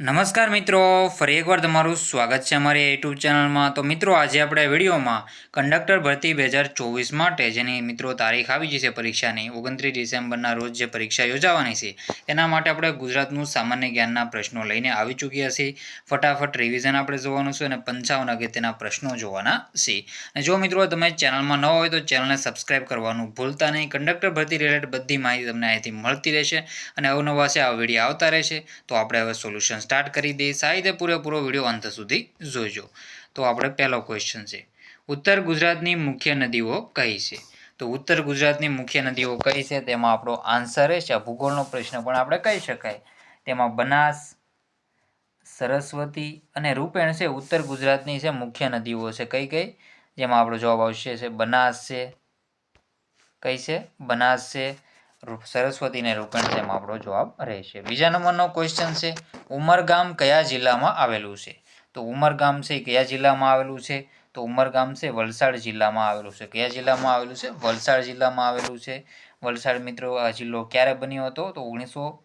નમસ્કાર મિત્રો, ફરી એકવાર તમારું સ્વાગત છે અમારી યુટ્યુબ ચેનલમાં. તો મિત્રો, આજે આપણે વિડીયોમાં કંડક્ટર ભરતી બે હજાર ચોવીસ માટે જેની મિત્રો તારીખ આવી જશે પરીક્ષાની, ઓગણત્રીસ ડિસેમ્બરના રોજ જે પરીક્ષા યોજાવાની છે એના માટે આપણે ગુજરાતનું સામાન્ય જ્ઞાનના પ્રશ્નો લઈને આવી ચૂક્યા છીએ. ફટાફટ રિવિઝન આપણે જોવાનું છે અને પંચાવન અગત્યના પ્રશ્નો જોવાના છે. અને જો મિત્રો તમે ચેનલમાં ન હોય તો ચેનલને સબસ્ક્રાઇબ કરવાનું ભૂલતા નહીં. કંડક્ટર ભરતી રિલેટેડ બધી માહિતી તમને અહીંથી મળતી રહેશે અને અવનવા છે આ વીડિયો આવતા રહેશે. તો આપણે હવે સોલ્યુશન સ્ટાર્ટ કરી દઈએ સાહિત્ય પૂરેપૂરો વીડિયો અંત સુધી જોઈજો તો આપણે પહેલો ક્વેશ્ચન છે. ઉત્તર ગુજરાતની મુખ્ય નદીઓ કઈ છે? તો ઉત્તર ગુજરાતની મુખ્ય નદીઓ કઈ છે? તેમાં આપણો આન્સર આ ભૂગોળનો પ્રશ્ન પણ આપણે કહી શકાય. તેમાં બનાસ, સરસ્વતી અને રૂપેણ છે. ઉત્તર ગુજરાતની છે મુખ્ય નદીઓ છે કઈ કઈ? જેમાં આપણો જવાબ આવશે છે બનાસ છે. કઈ છે? બનાસ છે. રૂ- સરસ્વતી અને રૂપેણ તેમાં આપણો જવાબ રહેશે. બીજા નંબરનો ક્વેશ્ચન છે, ઉમરગામ કયા જિલ્લામાં આવેલું છે? તો ઉમરગામ છે કયા જિલ્લામાં આવેલું છે? તો ઉમરગામ છે વલસાડ જિલ્લામાં આવેલું છે. કયા જિલ્લામાં આવેલું છે? વલસાડ જિલ્લામાં આવેલું છે. વલસાડ મિત્રો, આ જિલ્લો ક્યારે બન્યો હતો? તો ઓગણીસો,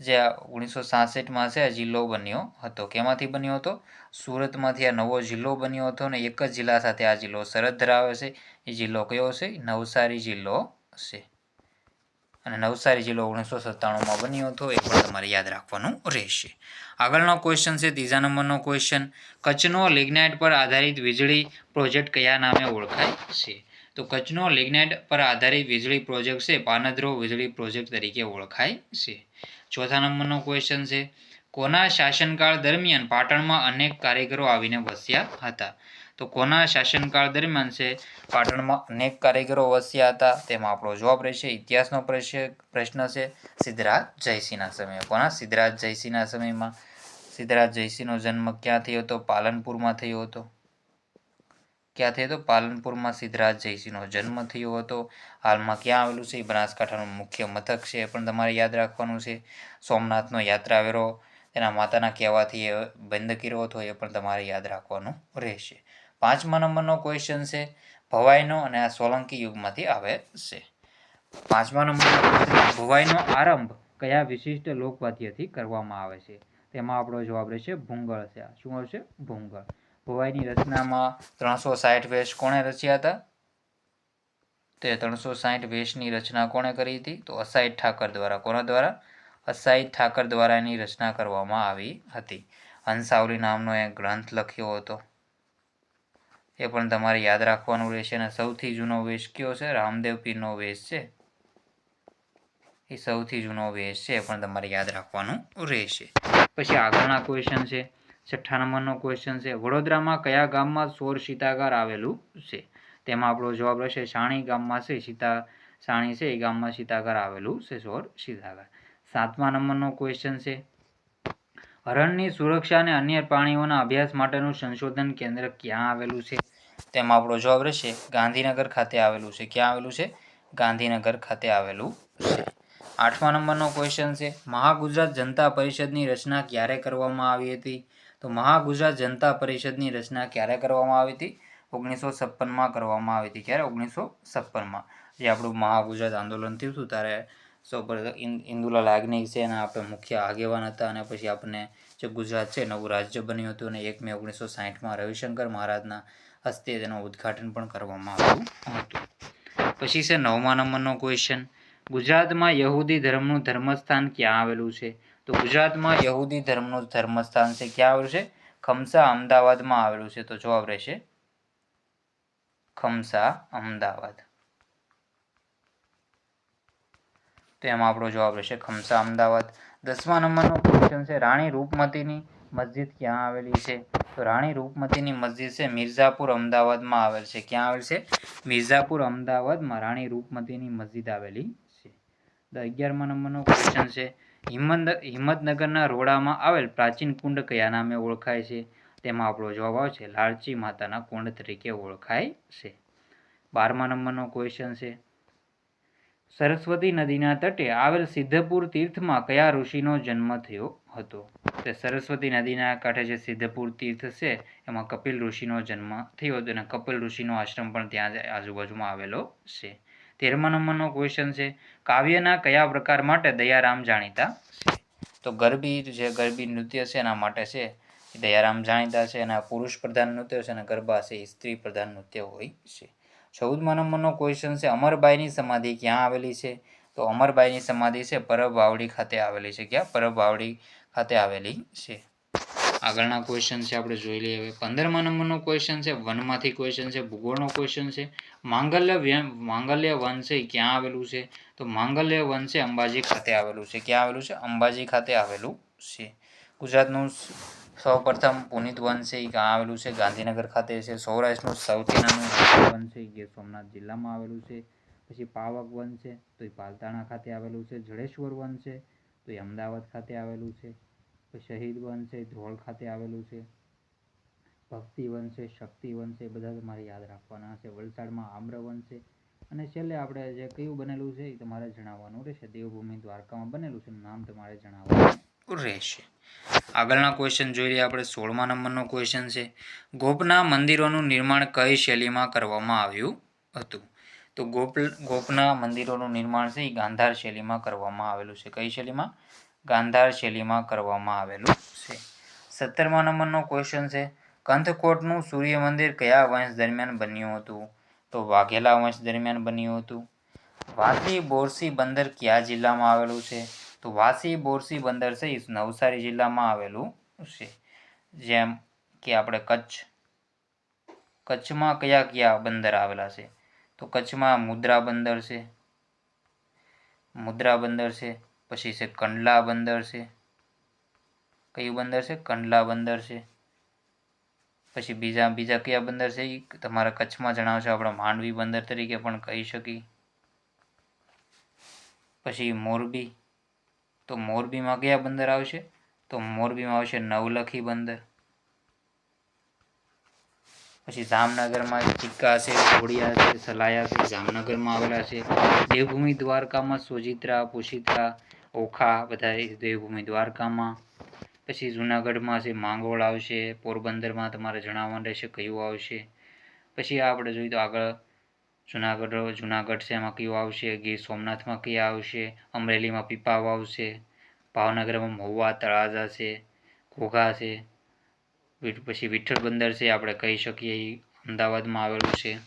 જે ઓગણીસો સાસઠમાં છે, આ જિલ્લો બન્યો હતો. કેમાંથી બન્યો હતો? સુરતમાંથી આ નવો જિલ્લો બન્યો હતો અને એક જ જિલ્લા સાથે આ જિલ્લો સરહદ ધરાવે છે. એ જિલ્લો કયો છે? નવસારી જિલ્લો છે. અને નવસારી જિલ્લો ઓગણીસો સત્તાણુંમાં બન્યો હતો, એ પણ તમારે યાદ રાખવાનું રહેશે. આગળનો ક્વેશ્ચન છે, ત્રીજા નંબરનો ક્વેશ્ચન કચ્છનો લિગ્નાઇટ પર આધારિત વીજળી પ્રોજેક્ટ કયા નામે ઓળખાય છે? તો કચ્છનો લિગ્નાઇટ પર આધારિત વીજળી પ્રોજેક્ટ છે, પાનદ્રો વીજળી પ્રોજેક્ટ તરીકે ઓળખાય છે. ચોથા નંબરનો ક્વેશ્ચન છે, કોના શાસનકાળ દરમિયાન પાટણમાં અનેક કારીગરો આવીને વસ્યા હતા? તો કોના શાસનકાળ દરમિયાન છે? પાટણમાં અનેક કારીગરો વસ્યા હતા. તેમાં આપણો જવાબ રહેશે ઇતિહાસનો પ્રશ્ન છે સિદ્ધરાજ જયસિંહના સમયે. કોના? સિદ્ધરાજ જયસિંહના સમયમાં. સિદ્ધરાજ જયસિંહનો જન્મ ક્યાં થયો હતો? પાલનપુરમાં થયો હતો. ક્યાં થયો હતો? પાલનપુરમાં સિદ્ધરાજ જયસિંહનો જન્મ થયો હતો. હાલમાં ક્યાં આવેલું છે? એ બનાસકાંઠાનું મુખ્ય મથક છે. એ પણ તમારે યાદ રાખવાનું છે. સોમનાથનો યાત્રાવેરો, તેના માતાના કહેવાથી એ બંધ કર્યો હતો. એ પણ તમારે યાદ રાખવાનું રહેશે. પાંચમા નંબરનો ક્વેશ્ચન છે, ભવાઈનો અને આ સોલંકી યુગમાંથી આવે છે. પાંચમા નંબરનો ભવાઈનો આરંભ કયા વિશિષ્ટ લોકવાદ્યથી કરવામાં આવે છે? તેમાં આપણો જવાબ રહેશે ભૂંગળ છે. શું આવશે? ભૂંગળ. ભવાઈની રચનામાં ત્રણસો સાઠ વેશ કોણે રચ્યા હતા? તે ત્રણસો સાઠ વેશની રચના કોણે કરી હતી? તો અસાઈ ઠાકર દ્વારા. કોના દ્વારા? અસાઈ ઠાકર દ્વારા એની રચના કરવામાં આવી હતી. હંસાવલી નામનો એક ગ્રંથ લખ્યો હતો. એ પણ તમારે યાદ રાખવાનું રહેશે અને સૌથી જૂનો વેશ કયો છે? રામદેવ પીરનો વેશ છે? એ સૌથી જૂનો વેશ છે, એ પણ તમારે યાદ રાખવાનું રહેશે. પછી આગળના ક્વેશ્ચન છે, છઠ્ઠા નંબરનો ક્વેશ્ચન છે, વડોદરામાં કયા ગામમાં સોર સીતાગાર આવેલું છે? તેમાં આપણો જવાબ રહેશે, સાણી ગામમાં છે, સીતા, સાણી છે, એ ગામમાં સીતાગાર આવેલું છે, સોર સીતાગાર. સાતમા નંબરનો ક્વેશ્ચન છે હરણની સુરક્ષા અને અન્ય પ્રાણીઓના અભ્યાસ માટેનું સંશોધન કેન્દ્ર ક્યાં આવેલું છે? તેમાં આપણો જવાબ રહેશે ગાંધીનગર ખાતે આવેલું છે. ક્યાં આવેલું છે? ગાંધીનગર ખાતે આવેલું છે. આઠમા નંબરનો ક્વેશ્ચન છે. મહાગુજરાત જનતા પરિષદની રચના ક્યારે કરવામાં આવી હતી? તો મહાગુજરાત જનતા પરિષદની રચના ક્યારે કરવામાં આવી હતી? ઓગણીસો છપ્પનમાં કરવામાં આવી હતી. ક્યારે? ઓગણીસો છપ્પનમાં. જે આપણું મહાગુજરાત આંદોલન થયું હતું, ત્યારે ઇન- ઇન્દુલાલ યાજ્ઞિક છે એના આપણે મુખ્ય આગેવાન હતા અને પછી આપણને જે ગુજરાત છે નવું રાજ્ય બન્યું હતું અને એક મે ઓગણીસો સાહીઠમાં રવિશંકર મહારાજના હસ્તે તેનું ઉદ્ઘાટન પણ કરવામાં આવ્યું હતું. પછી છે નવમા નંબરનો ક્વેશ્ચન ગુજરાતમાં યહૂદી ધર્મનું ધર્મસ્થાન ક્યાં આવેલું છે? તો ગુજરાતમાં યહૂદી ધર્મનું ધર્મસ્થાન છે ક્યાં આવેલું છે? ખમસા, અમદાવાદમાં આવેલું છે. તો જવાબ રહેશે ખમસા, અમદાવાદ. તો એમાં આપણો જવાબ રહેશે ખમસા અમદાવાદ. દસમા નંબરનો ક્વેશ્ચન છે, રાણી રૂપમતીની મસ્જિદ ક્યાં આવેલી છે? તો રાણી રૂપમતીની મસ્જિદ છે, મિર્ઝાપુર અમદાવાદમાં આવેલ છે. ક્યાં આવેલ છે? મિર્ઝાપુર અમદાવાદમાં રાણી રૂપમતીની મસ્જિદ આવેલી છે. દ અગિયારમા નંબરનો ક્વેશ્ચન છે હિંમત હિંમતનગરના રોડામાં આવેલ પ્રાચીન કુંડ કયા નામે ઓળખાય છે? તેમાં આપણો જવાબ આવશે, લાલચી માતાના કુંડ તરીકે ઓળખાય છે. બારમા નંબરનો ક્વેશ્ચન છે સરસ્વતી નદીના તટે આવેલ સિદ્ધપુર તીર્થમાં કયા ઋષિનો જન્મ થયો હતો? તે સરસ્વતી નદીના કાંઠે જે સિદ્ધપુર તીર્થ છે, એમાં કપિલ ઋષિનો જન્મ થયો હતો અને કપિલ ઋષિનો આશ્રમ પણ ત્યાં આજુબાજુમાં આવેલો છે. તેરમા નંબરનો ક્વેશ્ચન છે, કાવ્યના કયા પ્રકાર માટે દયારામ જાણીતા છે? તો ગરબી જે ગરબી નૃત્ય છે, એના માટે છે દયારામ જાણીતા છે અને પુરુષ પ્રધાન નૃત્ય છે અને ગરબા છે, એ સ્ત્રી પ્રધાન નૃત્ય હોય છે. ચૌદમા નંબરનો ક્વેશ્ચન છે. અમરબાઈની સમાધિ ક્યાં આવેલી છે? તો અમરબાઈની સમાધિ છે પરબ વાવડી ખાતે આવેલી છે. ક્યાં? પરબ વાવડી ખાતે આવેલી છે. આગળના ક્વેશ્ચન છે, આપણે જોઈ લઈએ હવે. પંદરમા નંબરનો ક્વેશ્ચન છે. વનમાંથી ક્વેશ્ચન છે. ભૂગોળનો ક્વેશ્ચન છે. માંગલ્ય માંગલ્ય વન છે ક્યાં આવેલું છે? તો માંગલ્ય વન છે, અંબાજી ખાતે આવેલું છે. ક્યાં આવેલું છે? અંબાજી ખાતે આવેલું છે. ગુજરાતનું સૌપ્રથમ પુનિત વન છે એ ક્યાં આવેલું છે. ગાંધીનગર ખાતે છે. સૌરાષ્ટ્રનું સૌથી નાનું વન છે એ સોમનાથ જિલ્લામાં આવેલું છે. પછી પાવક વન છે. તો એ પાલતાણા ખાતે આવેલું છે. જડેશ્વર વન છે. તો એ અમદાવાદ ખાતે આવેલું છે. શહીદ વન છે. એ ધ્રોળ ખાતે આવેલું છે. ભક્તિ વન છે. શક્તિ વન છે. એ બધા તમારે યાદ રાખવાના છે. વલસાડમાં આમ્ર વન છે. અને છેલ્લે આપણે જે કયું બનેલું છે એ તમારે જણાવવાનું રહેશે. દેવભૂમિ દ્વારકામાં બનેલું છે. નામ તમારે જણાવવાનું રહેશે. આગળના ક્વેશ્ચન જોઈ લઈએ આપણે સોળમા નંબરનો ક્વેશ્ચન છે. ગોપના મંદિરોનું નિર્માણ કઈ શૈલીમાં કરવામાં આવ્યું હતું? તો ગોપ, ગોપના મંદિરોનું નિર્માણ છે, એ ગાંધાર શૈલીમાં કરવામાં આવેલું છે. કઈ શૈલીમાં? ગાંધાર શૈલીમાં કરવામાં આવેલું છે. સત્તરમા નંબરનો ક્વેશ્ચન છે. કંથકોટનું સૂર્ય મંદિર કયા વંશ દરમિયાન બન્યું હતું? તો વાઘેલા વંશ દરમિયાન બન્યું હતું. વાસી બોરસી બંદર કયા જિલ્લામાં આવેલું છે? તો વાસી, બોરસી, બંદર છે એ નવસારી જિલ્લામાં આવેલું છે. જેમ કે આપણે કચ્છ, કચ્છમાં કયા કયા બંદર આવેલા છે? તો કચ્છમાં મુદ્રા બંદર છે, મુદ્રા બંદર છે, પછી છે કંડલા બંદર છે. કયું બંદર છે? કંડલા બંદર છે. પછી બીજા બીજા કયા બંદર છે? એ તમારા કચ્છમાં જણાવશો, આપણે માંડવી બંદર તરીકે પણ કહી શકીએ. પછી મોરબી તો મોરબીમાં કયા બંદર આવશે? તો મોરબીમાં આવશે નવલખી બંદર. પછી જામનગરમાં ચિક્કા છે, ઘોડિયા છે, સલાયા છે, જામનગરમાં આવેલા છે. દેવભૂમિ દ્વારકામાં સોજિત્રા પુશિત્રા, ઓખા બધા દેવભૂમિ દ્વારકામાં. પછી જુનાગઢમાં છે માંગોળ આવશે. પોરબંદરમાં તમારે જણાવવાનું રહેશે, કયું આવશે. પછી આપણે જોઈએ તો આગળ જુનાગઢ જુનાગઢ છે એમાં કયું આવશે? ગીર સોમનાથમાં કયા આવશે? અમરેલીમાં પીપાવ આવશે. ભાવનગરમાં મહુવા તળાજા છે. ઘોઘા છે. પછી વિઠ્ઠલ બંદર છે, આપણે કહી શકીએ એ અમદાવાદમાં આવેલું છે.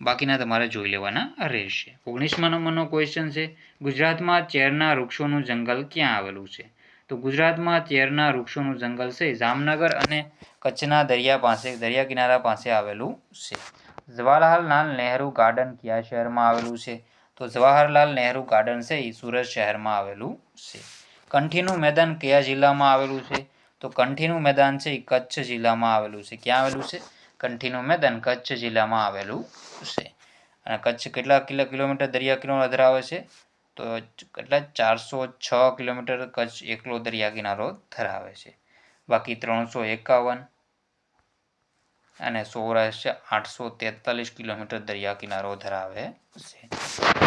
બાકીના તમારે જોઈ લેવાના. રહેશે ઓગણીસમા નંબરનો ક્વેશ્ચન છે, ગુજરાતમાં ચેરના વૃક્ષોનું જંગલ ક્યાં આવેલું છે? તો ગુજરાતમાં ચેરના વૃક્ષોનું જંગલ છે, જામનગર અને કચ્છના દરિયા પાસે, દરિયા કિનારા પાસે આવેલું છે. જવાહરલાલ નહેરુ ગાર્ડન કયા શહેરમાં આવેલું છે? તો જવાહરલાલ નહેરુ ગાર્ડન છે એ સુરત શહેરમાં આવેલું છે. કંઠીનું મેદાન કયા જિલ્લામાં આવેલું છે? તો કંઠીનું મેદાન છે એ કચ્છ જિલ્લામાં આવેલું છે. ક્યાં આવેલું છે? કંઠીનું મેદાન કચ્છ જિલ્લામાં આવેલું છે. અને કચ્છ કેટલા કિલો, કિલોમીટર દરિયા કિનારો ધરાવે છે? તો કેટલા? ચારસો છ કિલોમીટર કચ્છ એકલો દરિયા કિનારો ધરાવે છે. બાકી ત્રણસો એકાવન અને સૌરાષ્ટ્ર આઠસો તેતાલીસ કિલોમીટર દરિયા કિનારો ધરાવે છે.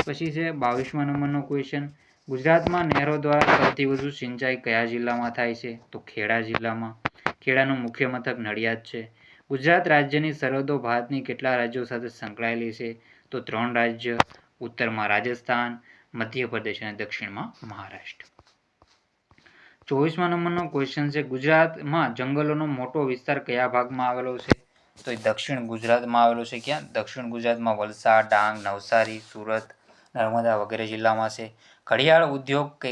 પછી છે બાવીસમા નંબરનો ક્વેશ્ચન ગુજરાતમાં નહેરો દ્વારા સૌથી વધુ સિંચાઈ કયા જિલ્લામાં થાય છે? તો ખેડા જિલ્લામાં. ખેડાનું મુખ્ય મથક નડિયાદ છે. ગુજરાત રાજ્યની સરહદો ભારતની કેટલા રાજ્યો સાથે સંકળાયેલી છે? તો ત્રણ રાજ્ય, ઉત્તરમાં રાજસ્થાન, મધ્યપ્રદેશ અને દક્ષિણમાં મહારાષ્ટ્ર. ચોવીસમા નંબરનો ક્વેશ્ચન છે, ગુજરાતમાં જંગલોનો મોટો વિસ્તાર કયા ભાગમાં આવેલો છે? તો એ દક્ષિણ ગુજરાતમાં આવેલો છે ક્યાં? દક્ષિણ ગુજરાતમાં વલસાડ, ડાંગ, નવસારી, સુરત, નર્મદા વગેરે જિલ્લામાં છે. ઘડિયાળ ઉદ્યોગ કે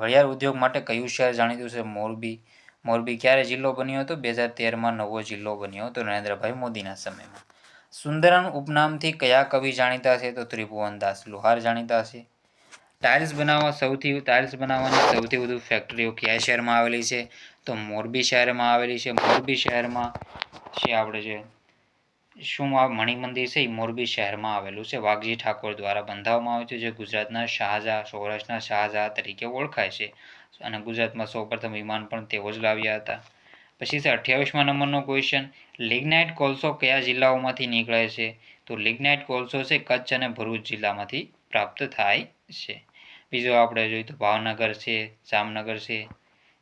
ઘડિયાળ ઉદ્યોગ માટે કયું શહેર જાણીતું છે? મોરબી. મોરબી ક્યારે જિલ્લો બન્યો હતો? બે હજાર તેરમાં નવો જિલ્લો બન્યો હતો નરેન્દ્રભાઈ મોદીના સમયમાં. સુંદરમ ઉપનામથી કયા કવિ જાણીતા છે? તો ત્રિભુવનદાસ લુહાર જાણીતા છે. ટાઇલ્સ બનાવવા સૌથી, ટાઇલ્સ બનાવવાની સૌથી વધુ ફેક્ટરીઓ કયા શહેરમાં આવેલી છે? તો મોરબી શહેરમાં આવેલી છે. મોરબી શહેરમાં છે આપણે જે શું આ મણિમંદિર છે? એ મોરબી શહેરમાં આવેલું છે. વાઘજી ઠાકોર દ્વારા બંધાવવામાં આવ્યું છે, જે ગુજરાતના શાહજહાં, સૌરાષ્ટ્રના શાહજહાં તરીકે ઓળખાય છે. અને ગુજરાતમાં સૌપ્રથમ વિમાન પણ તેઓ જ લાવ્યા હતા. પછી છે, અઠ્યાવીસમાં નંબરનો ક્વેશ્ચન લિગ્નાઇટ કોલસો કયા જિલ્લાઓમાંથી નીકળે છે? તો લિગ્નાઇટ કોલસો છે, કચ્છ અને ભરૂચ જિલ્લામાંથી પ્રાપ્ત થાય છે. બીજો આપણે જોઈએ તો ભાવનગર છે, જામનગર છે,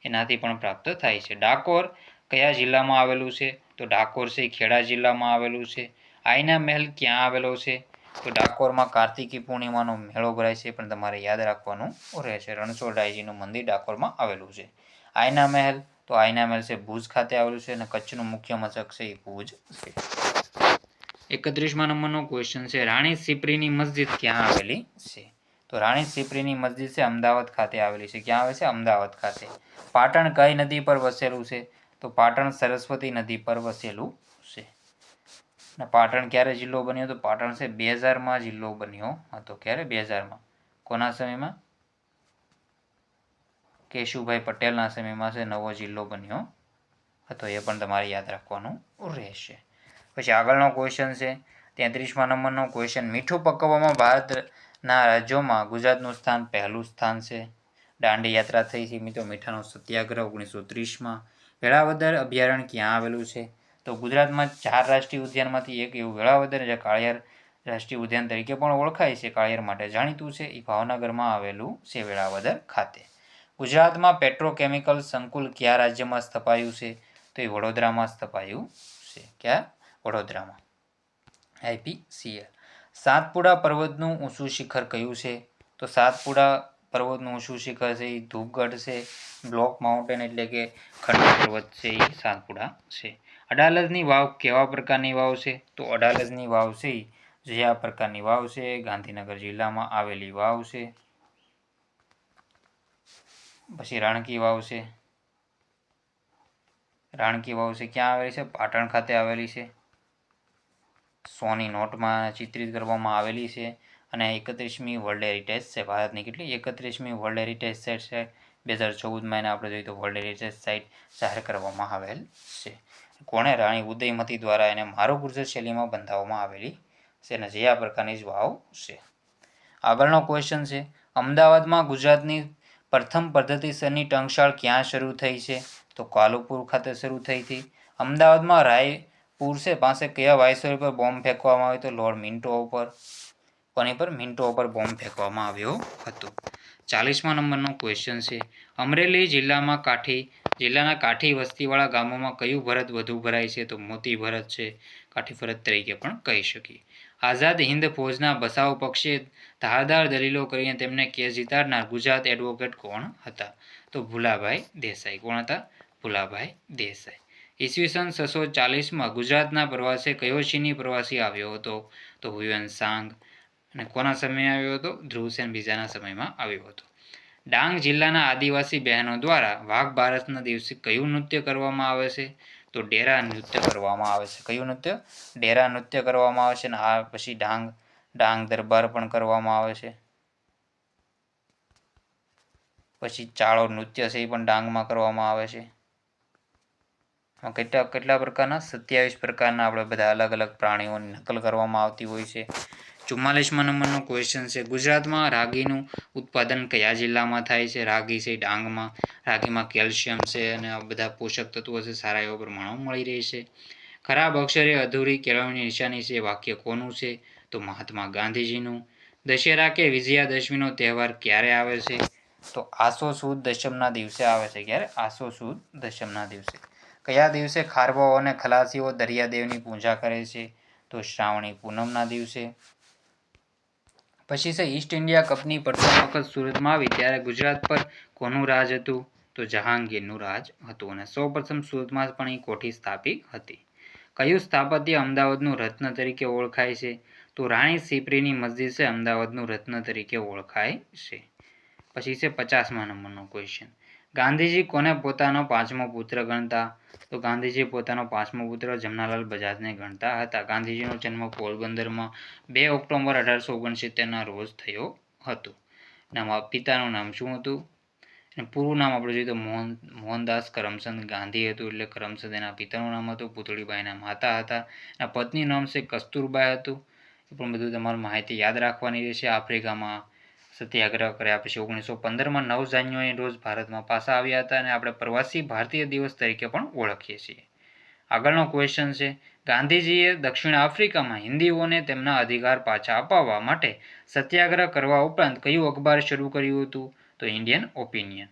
એનાથી પણ પ્રાપ્ત થાય છે. ડાકોર કયા જિલ્લામાં આવેલું છે? તો ડાકોર છે ખેડા જિલ્લામાં આવેલું છે. આઈના મહેલ ક્યાં આવેલો છે? તો ડાકોરમાં કાર્તિકી પૂર્ણિમાનો મેળો ભરાય છે પણ તમારે યાદ રાખવાનું રહેશે રણછોડરાયજીનું મંદિર ડાકોરમાં આવેલું છે. આયના મહેલ, તો આયના મહેલ છે, ભુજ ખાતે આવેલું છે અને કચ્છનું મુખ્ય મથક છે, એ ભુજ છે. એકત્રીસમાં નંબરનો ક્વેશ્ચન છે, રાણી સિપ્રીની મસ્જિદ ક્યાં આવેલી છે? તો રાણી સિપ્રીની મસ્જિદ છે, અમદાવાદ ખાતે આવેલી છે. ક્યાં આવે છે? અમદાવાદ ખાતે. પાટણ કઈ નદી પર વસેલું છે? તો પાટણ સરસ્વતી નદી પર વસેલું છે. અને પાટણ ક્યારે જિલ્લો બન્યો? તો પાટણ છે બે હજારમાં જિલ્લો બન્યો હતો. ક્યારે? બે હજારમાં કોના સમયમાં? કેશુભાઈ પટેલના સમયમાં છે. નવો જિલ્લો બન્યો હતો. એ પણ તમારે યાદ રાખવાનું રહેશે. પછી આગળનો ક્વેશ્ચન છે. તેત્રીસમાં નંબરનો ક્વેશ્ચન મીઠું પકવવામાં ભારતના રાજ્યોમાં ગુજરાતનું સ્થાન પહેલું સ્થાન છે. દાંડી યાત્રા થઈ છે. મિત્રો, મીઠાનો સત્યાગ્રહ ઓગણીસો ત્રીસમાં વેળાવદર અભયારણ્ય ક્યાં આવેલું છે? તો ગુજરાતમાં ચાર રાષ્ટ્રીય ઉદ્યાનમાંથી એક એવું વેળાવદર જે કાળિયાર રાષ્ટ્રીય ઉદ્યાન તરીકે પણ ઓળખાય છે. કાળિયાર માટે જાણીતું છે, એ ભાવનગરમાં આવેલું છે વેળાવદર ખાતે. ગુજરાતમાં પેટ્રોકેમિકલ સંકુલ કયા રાજ્યમાં સ્થપાયું છે? તો એ વડોદરામાં સ્થપાયું છે. ક્યાં? વડોદરામાં. આઈપીસીએલ સાતપુડા પર્વતનું ઊંચું શિખર કયું છે? તો સાતપુડા પર્વતનું ઊંચું શિખર છે? એ ધૂપગઢ છે, બ્લોક માઉન્ટેન એટલે કે ખંડ પર્વત છે એ સાતપુડા છે. અડાલજની વાવ કેવા પ્રકારની વાવ છે? તો અડાલજની વાવ છે એ જે આ પ્રકારની વાવ છે. ગાંધીનગર જિલ્લામાં આવેલી વાવ છે. પછી રાણકી વાવ છે. રાણકી વાવ છે ક્યાં આવેલી છે? પાટણ ખાતે આવેલી છે. સોની નોટમાં ચિત્રિત કરવામાં આવેલી છે. અને એકત્રીસમી વર્લ્ડ હેરિટેજ છે. ભારતની કેટલી એકત્રીસમી વર્લ્ડ હેરિટેજ સાઇટ છે? બે હજાર ચૌદમાં એને આપણે જોઈએ તો વર્લ્ડ હેરિટેજ સાઇટ જાહેર કરવામાં આવેલ છે. કોણે રાણી ઉદયમતી દ્વારા એને મારો ગુર્જર શૈલીમાં બંધાવવામાં આવેલી છે અને જે આ પ્રકારની જ વાવ છે. આગળનો ક્વેશ્ચન છે, અમદાવાદમાં ગુજરાતની પ્રથમ પદ્ધતિસરની ટંકશાળ ક્યાં શરૂ થઈ છે? તો કાલુપુર ખાતે શરૂ થઈ હતી. અમદાવાદમાં રાયપુર છે. પાસે કયા વાયસરોય પર બોમ્બ ફેંકવામાં આવ્યો? તો લોર્ડ મિન્ટો ઉપર. કોની પર મિન્ટો ઉપર બોમ્બ ફેંકવામાં આવ્યો હતો? ચાલીસમા નંબરનો ક્વેશ્ચન છે. અમરેલી જિલ્લામાં કાઠી, જિલ્લાના કાઠી વસ્તીવાળા ગામોમાં કયું ભરત વધુ ભરાય છે? તો મોતી ભરત છે. કાઠી ભરત તરીકે પણ કહી શકીએ. આઝાદ હિન્દ ફૌજના બસાવ પક્ષે ધારદાર દલીલો કરીને તેમને કેસ જીતાડનાર ગુજરાત એડવોકેટ કોણ હતા? તો ભુલાભાઈ દેસાઈ. કોણ હતા? ભુલાભાઈ દેસાઈ. ઈસવીસન છસો ચાલીસમાં ગુજરાતના પ્રવાસે કયો ચીની પ્રવાસી આવ્યો હતો? તો હુયન સાંગ. અને કોના સમયે આવ્યો હતો? ધ્રુવસેન બીજાના સમયમાં આવ્યો હતો. ડાંગ જિલ્લાના આદિવાસી બહેનો દ્વારા વાઘ ભારતના દિવસે કયું નૃત્ય કરવામાં આવે છે? તો ડેરા નૃત્ય કરવામાં આવે છે. કયું નૃત્ય? ડેરા નૃત્ય કરવામાં આવે છે અને આ પછી ડાંગ ડાંગ દરબાર પણ કરવામાં આવે છે. પછી ચાળો નૃત્ય છે એ પણ ડાંગમાં કરવામાં આવે છે. કેટલા કેટલા પ્રકારના? સત્યાવીસ પ્રકારના આપણે બધા અલગ અલગ પ્રાણીઓની નકલ કરવામાં આવતી હોય છે. ચુમ્માલીસમાં નંબરનો ક્વેશ્ચન છે. ગુજરાતમાં રાગીનું ઉત્પાદન કયા જિલ્લામાં થાય છે? રાગી છે ડાંગમાં, રાગીમાં કેલ્શિયમ છે અને આ બધા પોષક તત્વો છે, સારા એવા પ્રમાણમાં મળી રહે છે. ખરાબ અક્ષરે અધૂરી કેળવણી નિશાની છે. વાક્ય કોનું છે? તો મહાત્મા ગાંધીજીનું. દશેરા કે વિજયાદશમીનો તહેવાર ક્યારે આવે છે? તો આસો સુદ દશમના દિવસે આવે છે. ક્યારે? આસો સુદ દશમના દિવસે. કયા દિવસે ખારવાઓ અને ખલાસીઓ દરિયાદેવની પૂજા કરે છે? તો શ્રાવણી પૂનમના દિવસે. પછી છે ઈસ્ટ ઇન્ડિયા કપની પ્રથમ વખત સુરતમાં આવી, ત્યારે ગુજરાત પર કોનું રાજ હતું? તો જહાંગીરનું રાજ હતું અને સૌ પ્રથમ સુરતમાં પણ એ કોઠી સ્થાપી હતી. કયું સ્થાપત્ય અમદાવાદનું રત્ન તરીકે ઓળખાય છે? તો રાણી સિપ્રીની મસ્જિદ છે, અમદાવાદનું રત્ન તરીકે ઓળખાય છે. પછી છે, પચાસમા નંબરનો ક્વેશ્ચન ગાંધીજી કોને પોતાનો પાંચમો પુત્ર ગણતા? તો ગાંધીજી પોતાનો પાંચમો પુત્ર જમનાલાલ બજાજને ગણતા હતા. ગાંધીજીનો જન્મ પોરબંદરમાં બે ઓક્ટોબર અઢારસો ઓગણસિત્તેરના રોજ થયો હતો. નામ પિતાનું નામ શું હતું? અને પૂરું નામ આપણે જોઈએ તો મોહન, મોહનદાસ કરમચંદ ગાંધી હતું. એટલે કરમચંદ એના પિતાનું નામ હતું, પુતળીબાઈના માતા હતા. એના પત્નીનું નામ છે કસ્તુરબાઈ હતું. એ પણ બધું તમારે માહિતી યાદ રાખવાની રહેશે. આફ્રિકામાં સત્યાગ્રહ કર્યા પછી ઓગણીસો પંદરમાં નવ જાન્યુઆરી રોજ ભારતમાં પાછા આવ્યા હતા અને આપણે પ્રવાસી ભારતીય દિવસ તરીકે પણ ઓળખીએ છીએ. આગળનો ક્વેશ્ચન છે, ગાંધીજીએ દક્ષિણ આફ્રિકામાં હિન્દીઓને તેમના અધિકાર પાછા અપાવવા માટે સત્યાગ્રહ કરવા ઉપરાંત કયું અખબાર શરૂ કર્યું હતું? તો ઇન્ડિયન ઓપિનિયન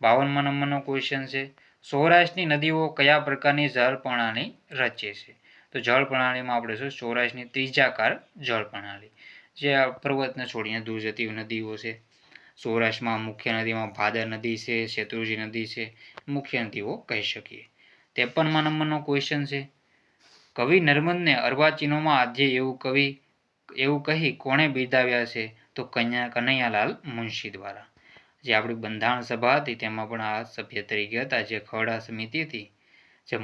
બાવનમાં નંબરનો ક્વેશ્ચન છે, સૌરાષ્ટ્રની નદીઓ કયા પ્રકારની જળ પ્રણાલી રચે છે? તો જળ પ્રણાલીમાં આપણે શું સૌરાષ્ટ્રની ત્રીજાકાર જળ પ્રણાલી જે આ પર્વતને છોડીને દૂર જતી નદીઓ છે, સૌરાષ્ટ્રમાં મુખ્ય નદીમાં ભાદર નદી છે, શેત્રુજી નદી છે, મુખ્ય નદીઓ કહી શકીએ. ત્રેપનમાં નંબરનો ક્વેશ્ચન છે, કવિ નર્મદને અર્વાચીનોમાં આજે એવું કવિ, એવું કહી કોણે બિરદાવ્યા છે? તો કન્યા, કનૈયાલાલ મુનશી દ્વારા. જે આપણી બંધારણ સભા હતી, તેમાં પણ આ સભ્ય તરીકે હતા, જે ખરડા સમિતિ હતી જે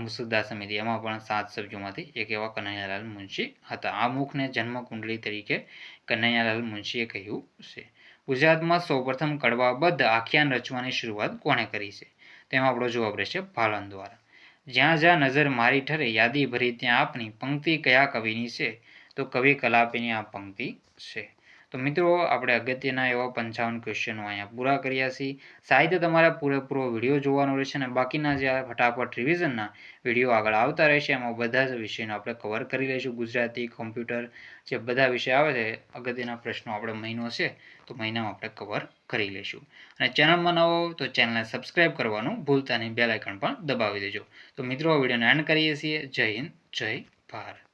સમિતિ, એમાં પણ સાત સભ્યોમાંથી એક એવા કનૈયાલાલ મુનશી હતા. આ મુખને જન્મકુંડલી તરીકે કનૈયાલાલ મુનશીએ કહ્યું છે. ગુજરાતમાં સૌપ્રથમ કડવાબદ્ધ આખ્યાન રચવાની શરૂઆત કોણે કરી છે? તેમાં આપણો જવાબ રહેશે ભાલન દ્વારા. જ્યાં જ્યાં નજર મારી ઠરે યાદી ભરી ત્યાં આપની પંક્તિ કયા કવિની છે? તો કવિ કલાપીની આ પંક્તિ છે. તો મિત્રો, આપણે અગત્યના એવા પંચાવન ક્વેશ્ચનો અહીંયા પૂરા કર્યા છીએ સાહિત્ય તમારે પૂરેપૂરો વીડિયો જોવાનો રહેશે અને બાકીના જે ફટાફટ રિવિઝનના વીડિયો આગળ આવતા રહેશે, એમાં બધા જ વિષયનો આપણે કવર કરી લઈશું. ગુજરાતી કોમ્પ્યુટર જે બધા વિષય આવે છે, અગત્યના પ્રશ્નો આપણે મહિનો છે, તો મહિનામાં આપણે કવર કરી લઈશું. અને ચેનલમાં નવો તો ચેનલને સબસ્ક્રાઈબ કરવાનું ભૂલતા નહીં. બેલ પણ દબાવી દેજો. તો મિત્રો વિડીયોને એન્ડ કરીએ છીએ. જય હિન્દ, જય ભારત.